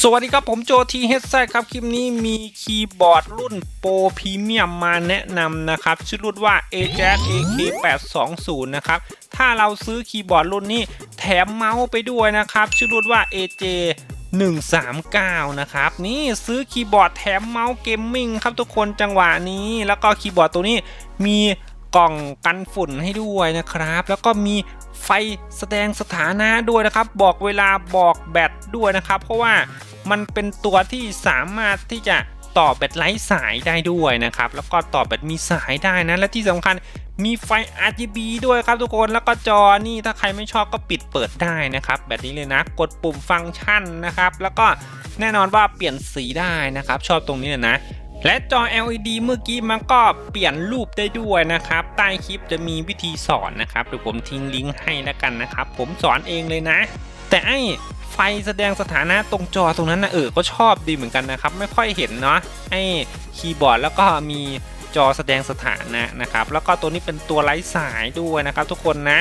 สวัสดีครับผมโจทีเฮดไซครับ คลิปนี้มีคีย์บอร์ดรุ่นโปรพรีเมียมมาแนะนำนะครับ ชื่อรุ่นว่า a j a z AK820 นะครับ ถ้าเราซื้อคีย์บอร์ดรุ่นนี้แถมเมาส์ไปด้วยนะครับ ชื่อรุ่นว่า AJ 139 นะครับ นี่ซื้อคีย์บอร์ดแถมเมาส์เกมมิ่งครับทุกคนจังหวะนี้ แล้วก็คีย์บอร์ดตัวนี้มี กล่องกันฝุ่นให้ด้วยนะครับ แล้วก็มีไฟแสดงสถานะด้วยนะครับ บอกเวลาบอกแบตด้วยนะครับ เพราะว่ามันเป็นตัวที่สามารถที่จะต่อแบตไร้สายได้ด้วยนะครับ แล้วก็ต่อแบตมีสายได้นะและที่สำคัญมีไฟ RGB ด้วยครับทุกคนแล้วก็จอนี่ถ้าใครไม่ชอบก็ปิดเปิดได้นะครับแบบนี้เลยนะกดปุ่มฟังก์ชันนะครับ แล้วก็แน่นอนว่าเปลี่ยนสีได้นะครับ ชอบตรงนี้เลยนะ และจอ LED เมื่อกี้มันก็เปลี่ยนรูปได้ด้วยนะครับ ใต้คลิปจะมีวิธีสอนนะครับเดี๋ยวผมทิ้งลิงก์ให้แล้วกันนะครับ ผมสอนเองเลยนะ แต่ไอ้ไฟแสดงสถานะตรงจอตรงนั้นนะเออก็ชอบดีเหมือนกันนะครับ ไม่ค่อยเห็นเนาะไอ้คีย์บอร์ดแล้วก็มีจอแสดงสถานะนะครับ แล้วก็ตัวนี้เป็นตัวไร้สายด้วยนะครับ ทุกคนนะ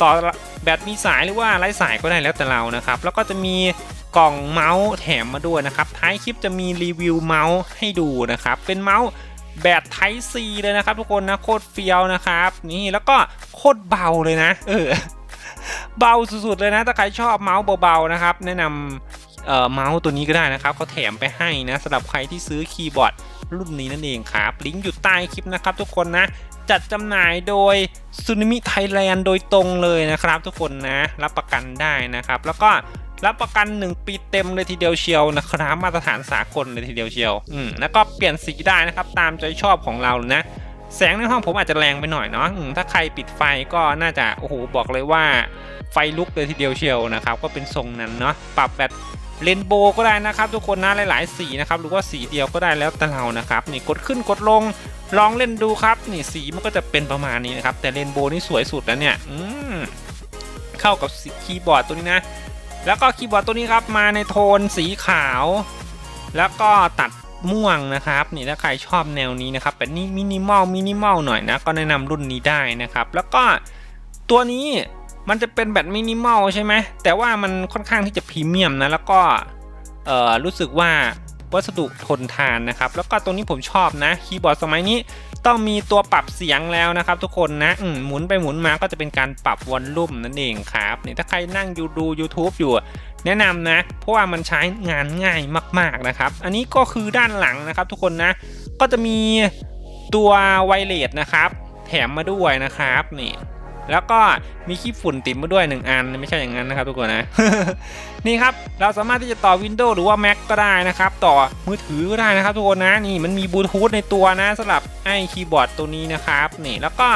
ต่อแบตมีสายหรือว่าไร้สายก็ได้แล้วแต่เรานะครับ แล้วก็จะมี กล่องเมาส์แถมมาด้วยนะครับ ท้ายคลิปจะมีรีวิวเมาส์ให้ดูนะครับ เป็นเมาส์แบบไทซีเลยนะครับ ทุกคนนะโคตรเฟี้ยวนะครับ นี่แล้วก็โคตรเบาเลยนะ เออ เบาสุดๆเลยนะถ้าใครชอบเมาส์เบาๆนะครับ แนะนำเอ่อเมาส์ตัวนี้ก็ได้นะครับเขาแถมไปให้นะสำหรับใครที่ซื้อคีย์บอร์ดรุ่นนี้นั่นเองครับ ลิงก์อยู่ใต้คลิปนะครับทุกคนนะจัดจำหน่ายโดยซูนิมิไทยแลนด์โดยตรงเลยนะครับ ทุกคนนะรับประกันได้นะครับ แล้วก็ รับประกัน 1 ปีเต็มเลยทีเดียวเชียวนะครับมาตรฐานสากลเลยทีเดียวเชียวอืมแล้วก็เปลี่ยนสีได้นะครับตามใจชอบของเราเลยนะ แสงในห้องผมอาจจะแรงไปหน่อยเนาะถ้าใครปิดไฟก็น่าจะโอ้โหบอกเลยว่าไฟลุกเลยทีเดียวเชียวนะครับก็เป็นทรงนั้นเนาะปรับแบบเรนโบก็ได้นะครับ ทุกคนนะหลาย ๆ สีนะครับหรือว่าสีเดียวก็ได้แล้วแต่เรานะครับนี่กดขึ้นกดลงลองเล่นดูครับ นี่สีมันก็จะเป็นประมาณนี้นะครับแต่เรนโบนี่สวยสุดแล้วเนี่ยอืมเข้ากับคีย์บอร์ดตัวนี้นะ แล้วก็คีย์บอร์ดตัวนี้ครับมาในโทนสีขาว แล้วก็ตัดม่วงนะครับนี่ถ้าใครชอบแนวนี้นะครับแบบนี้มินิมอลมินิมอลหน่อยนะก็แนะนำรุ่นนี้ได้นะครับ แล้วก็ตัวนี้มันจะเป็นแบบมินิมอลใช่ไหมแต่ว่ามันค่อนข้างที่จะพรีเมียมนะแล้วก็เออรู้สึกว่าวัสดุทนทานนะครับ แล้วก็ตรงนี้ผมชอบนะคีย์บอร์ดสมัยนี้ ต้องมีตัวปรับเสียงแล้วนะครับ ทุกคนนะหมุนไปหมุนมาก็จะเป็นการปรับวอลลุ่มนั่นเองครับนี่ถ้าใครนั่งอยู่ดู YouTube อยู่ แนะนำนะ เพราะว่ามันใช้งานง่ายมากๆนะครับ อันนี้ก็คือด้านหลังนะครับ ทุกคนนะ ก็จะมีตัวไวเลสนะครับ แถมมาด้วยนะครับนี่ แล้วก็มีขี้ฝุ่นติดมาด้วยหนึ่งอัน ไม่ใช่อย่างนั้นนะครับทุกคนนะ นี่ครับเราสามารถที่จะต่อ Windows หรือว่า Mac ก็ได้นะครับ ต่อมือถือก็ได้นะครับทุกคนนะ นี่มันมีบลูทูธในตัวนะสำหรับไอ้คีย์บอร์ดตัวนี้นะครับนี่แล้วก็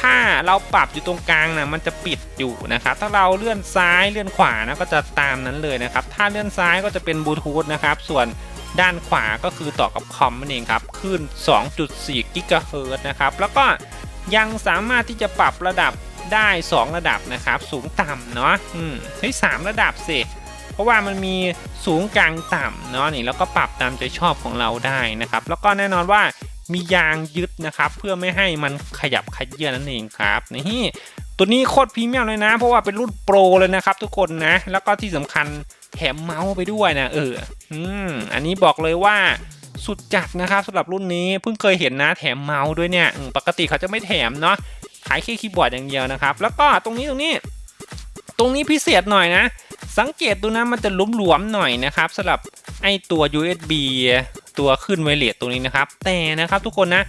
ถ้าเราปรับอยู่ตรงกลางนะมันจะปิดอยู่นะครับ ถ้าเราเลื่อนซ้ายเลื่อนขวานะก็จะตามนั้นเลยนะครับ ถ้าเลื่อนซ้ายก็จะเป็นบลูทูธนะครับ ส่วนด้านขวาก็คือต่อกับคอมนั่นเองครับคลื่น2.4 กิกะเฮิรตซ์นะครับ แล้วก็ ยังสามารถที่จะปรับระดับได้ 2 ระดับนะครับ สูงต่ำเนาะอืมเฮ้ยสามระดับสิเพราะว่ามันมีสูงกลางต่ำเนาะนี่แล้วก็ปรับตามใจชอบของเราได้นะครับ แล้วก็แน่นอนว่ามียางยึดนะครับ เพื่อไม่ให้มันขยับขยื่นนั่นเองครับนี่ตัวนี้โคตรพรีเมียมเลยนะ เพราะว่าเป็นรุ่นโปรเลยนะครับ ทุกคนนะ แล้วก็ที่สำคัญแถมเมาส์ไปด้วยนะเอออืมอันนี้บอกเลยว่า สุดจัดนะครับสำหรับรุ่นนี้เพิ่งเคยเห็นนะแถมเมาส์ด้วยเนี่ยปกติเขาจะไม่แถมเนาะขายแค่คีย์บอร์ดอย่างเดียวนะครับ แล้วก็ตรงนี้ตรงนี้ ตรงนี้พิเศษหน่อยนะ สังเกตดูนะมันจะหลวมๆหน่อยนะครับสำหรับไอตัว USB ตัวขึ้นไวเลสตรงนี้นะครับ แต่นะครับทุกคนนะ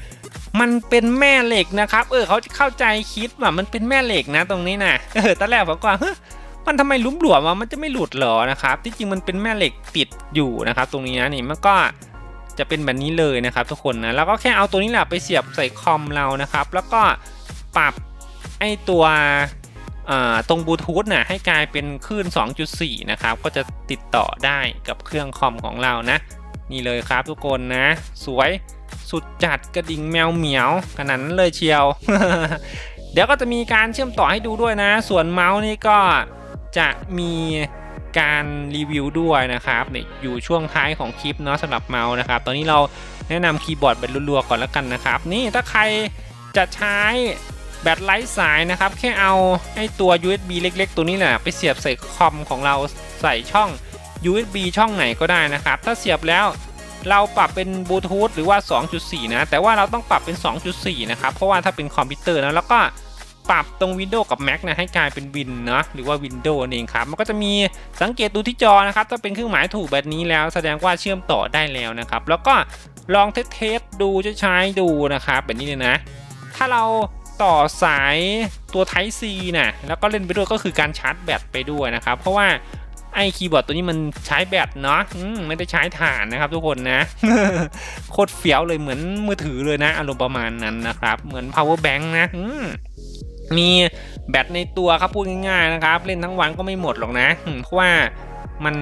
มันเป็นแม่เหล็กนะครับ เออเขาเข้าใจคิดว่ามันเป็นแม่เหล็กนะตรงนี้นะเออตอนแรกผมก็เฮ้ยมันทำไมลุ่มหลวมวะมันจะไม่หลุดหรอนะครับ ที่จริงมันเป็นแม่เหล็กติดอยู่นะครับ ตรงนี้นะนี่มันก็ จะเป็นแบบนี้เลยนะครับทุกคนนะแล้วก็แค่เอาตัวนี้แหละไปเสียบใส่คอมเรานะครับ แล้วก็ปรับไอตัวตรงบลูทูธนะให้กลายเป็นคลื่น 2.4 นะครับ ก็จะติดต่อได้กับเครื่องคอมของเรานะ นี่เลยครับทุกคนนะ สวยสุดจัดกระดิ่งแมวเหมียวขนาดนั้นเลยเชียว เดี๋ยวก็จะมีการเชื่อมต่อให้ดูด้วยนะ ส่วนเมาส์นี่ก็จะมี การรีวิวด้วยนะครับนี่อยู่ช่วงท้ายของคลิปเนาะสำหรับเมาส์นะครับ ตอนนี้เราแนะนำคีย์บอร์ดแบบรัวๆก่อนแล้วกันนะครับ นี่ถ้าใครจะใช้แบตไร้สายนะครับ แค่เอาไอ้ตัว USB เล็ก ๆ ตัวนี้แหละไปเสียบใส่คอมของเราใส่ช่อง USB ช่องไหนก็ได้นะครับ ถ้าเสียบแล้วเราปรับเป็นบลูทูธหรือว่า 2.4 นะ แต่ว่าเราต้องปรับเป็น 2.4 นะครับ เพราะว่าถ้าเป็นคอมพิวเตอร์นะแล้วก็ ปรับตรง Windows กับ Mac นะให้กลายเป็น Win เนาะหรือว่า Windows นั่เองครับ มันก็จะมีสังเกตดูที่จอนะครับ ถ้าเป็นเครื่องหมายถูกแบบนี้แล้ว แสดงว่าเชื่อมต่อได้แล้วนะครับ แล้วก็ลองเทสดูใช้ดูนะครับแบบนี้เลยนะ ถ้าเราต่อสายตัว Type C นะแล้วก็เล่นไปด้วยก็คือการชาร์จแบตไปด้วยนะครับ เพราะว่าไอ้คีย์บอร์ดตัวนี้มันใช้แบตเนาะไม่ได้ใช้ถ่านนะครับทุกคนนะโคตรเฟี้ยวเลยเหมือนมือถือเลยนะ อารมณ์ประมาณนั้นนะครับ เหมือน power bank นะ มีแบตในตัวครับพูดง่ายๆนะครับ เล่นทั้งวันก็ไม่หมดหรอกนะ เพราะว่ามัน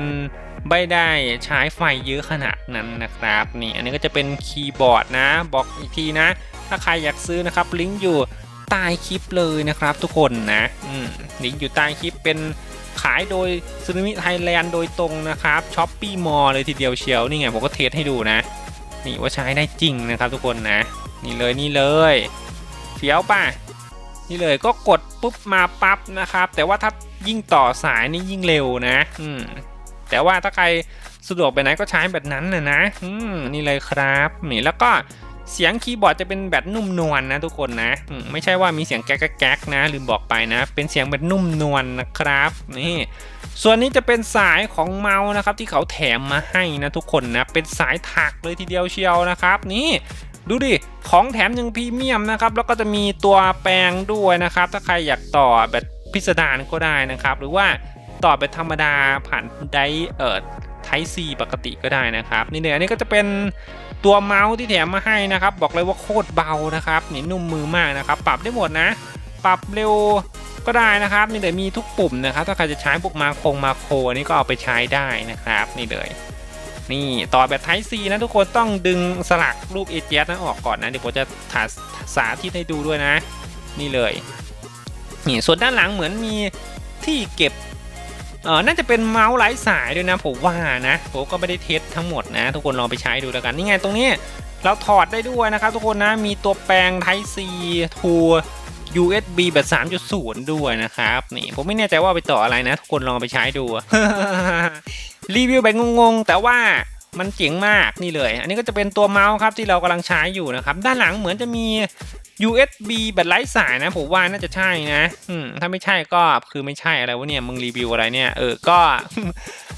ไม่ได้ใช้ไฟเยอะขนาดนั้นนะครับ นี่อันนี้ก็จะเป็นคีย์บอร์ดนะบอกอีกทีนะ ถ้าใครอยากซื้อนะครับ ลิงก์อยู่ใต้คลิปเลยนะครับ ทุกคนนะลิงก์อยู่ใต้คลิปเป็นขายโดยซูนิมิไทยแลนด์โดยตรงนะครับช้อปปี้มอลเลยทีเดียวเชียวนี่ไงผมก็เทสให้ดูนะ นี่ว่าใช้ได้จริงนะครับทุกคนนะ นี่เลยนี่เลยเฟี้ยวป่ะ นี่เลยก็กดปุ๊บมาปั๊บนะครับ แต่ว่าถ้ายิ่งต่อสายนี่ยิ่งเร็วนะ อืมแต่ว่าถ้าใครสะดวกไปไหนก็ใช้แบบนั้นนะนะอืมนี่เลยครับนี่แล้วก็เสียงคีย์บอร์ดจะเป็นแบบนุ่มนวลนะทุกคนนะอืมไม่ใช่ว่ามีเสียงแก๊กแก๊กนะลืมบอกไปนะ เป็นเสียงแบบนุ่มนวลนะครับนี่ส่วนนี้จะเป็นสายของเมาส์นะครับที่เขาแถมมาให้นะทุกคนนะเป็นสายถักเลยทีเดียวเชียวนะครับ นี่ ดูดิ ของแถมยังพรีเมียมนะครับ แล้วก็จะมีตัวแปลงด้วยนะครับ ถ้าใครอยากต่อแบบพิสดารก็ได้นะครับ หรือว่าต่อแบบธรรมดาผ่านไดเอิร์ดไทซีปกติก็ได้นะครับ นี่เนี่ยอันนี้ก็จะเป็นตัวเมาส์ที่แถมมาให้นะครับ บอกเลยว่าโคตรเบานะครับนี่นุ่มมือมากนะครับ ปรับได้หมดนะ ปรับเร็วก็ได้นะครับ นี่เลยมีทุกปุ่มนะครับ ถ้าใครจะใช้พวกมาโคงมาโคนี่ก็เอาไปใช้ได้นะครับ นี่เลย นี่ต่อแบบ Type C นะทุกคนต้องดึงสลักรูป a อเจนั้นออกก่อนนะเดี๋ยวผมจะถาสาธิตให้ดูด้วยนะ นี่เลยนี่ส่วนด้านหลังเหมือนมีที่เก็บเออน่าจะเป็นเมาส์ไร้สายด้วยนะผมว่านะผมก็ไม่ได้เทสทั้งหมดนะ ทุกคนลองไปใช้ดูแล้วกันนี่ไงตรงนี้เราถอดได้ด้วยนะครับทุกคนนะมีตัวแปลง Type C to USB แบบ 3.0 ด้วยนะครับ นี่ผมไม่แน่ใจว่าไปต่ออะไรนะ ทุกคนลองไปใช้ดู รีวิวแบบงงๆ แต่ว่ามันเจ๋งมากนี่เลย อันนี้ก็จะเป็นตัวเมาส์ครับที่เรากำลังใช้อยู่นะครับ ด้านหลังเหมือนจะมี USB แบบไร้สายนะผมว่าน่าจะใช่นะอืมถ้าไม่ใช่ก็คือไม่ใช่อะไรวะเนี่ยมึงรีวิวอะไรเนี่ยเออก็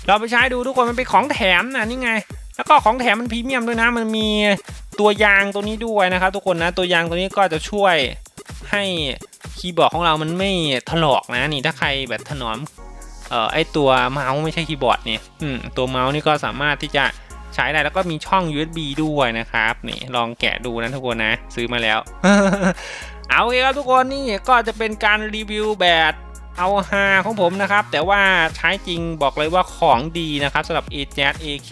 เราไปใช้ดูทุกคนมันเป็นของแถมนะนี่ไง แล้วก็ของแถมมันพรีเมียมด้วยนะ มันมีตัวยางตัวนี้ด้วยนะครับทุกคนนะตัวยางตัวนี้ก็จะช่วยให้คีย์บอร์ดของเรามันไม่ถลอกนะนี่ถ้าใครแบบถนอม เอ่อไอตัวเมาส์ไม่ใช่คีย์บอร์ดเนี่ยอืมตัวเมาส์นี่ก็สามารถที่จะใช้ได้แล้วก็มีช่อง USB ด้วยนะครับนี่ลองแกะดูนะทุกคนนะ ซื้อมาแล้ว เอาโอเคครับทุกคนนี่ก็จะเป็นการรีวิวแบบเอาฮาของผมนะครับ แต่ว่าใช้จริงบอกเลยว่าของดีนะครับสำหรับ a j a z AK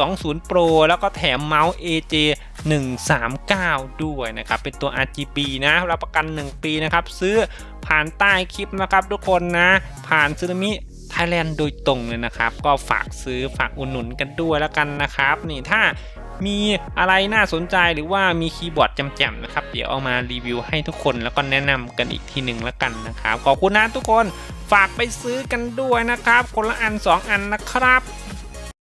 820 Pro แล้วก็แถมเมาส์ AJ 139 ด้วยนะครับ เป็นตัว RGB นะรับประกัน 1 ปีนะครับ ซื้อผ่านใต้คลิปนะครับทุกคนนะ ผ่านซึนามิไทยแลนด์โดยตรงเลยนะครับ ก็ฝากซื้อฝากอุดหนุนกันด้วยแล้วกันนะครับ นี่ถ้ามีอะไรน่าสนใจหรือว่ามีคีย์บอร์ดจ่มๆนะครับ เดี๋ยวเอามารีวิวให้ทุกคนแล้วก็แนะนำกันอีกทีหนึ่งแล้วกันนะครับ ขอบคุณนะทุกคนฝากไปซื้อกันด้วยนะครับ คนละอัน 2 อันนะครับ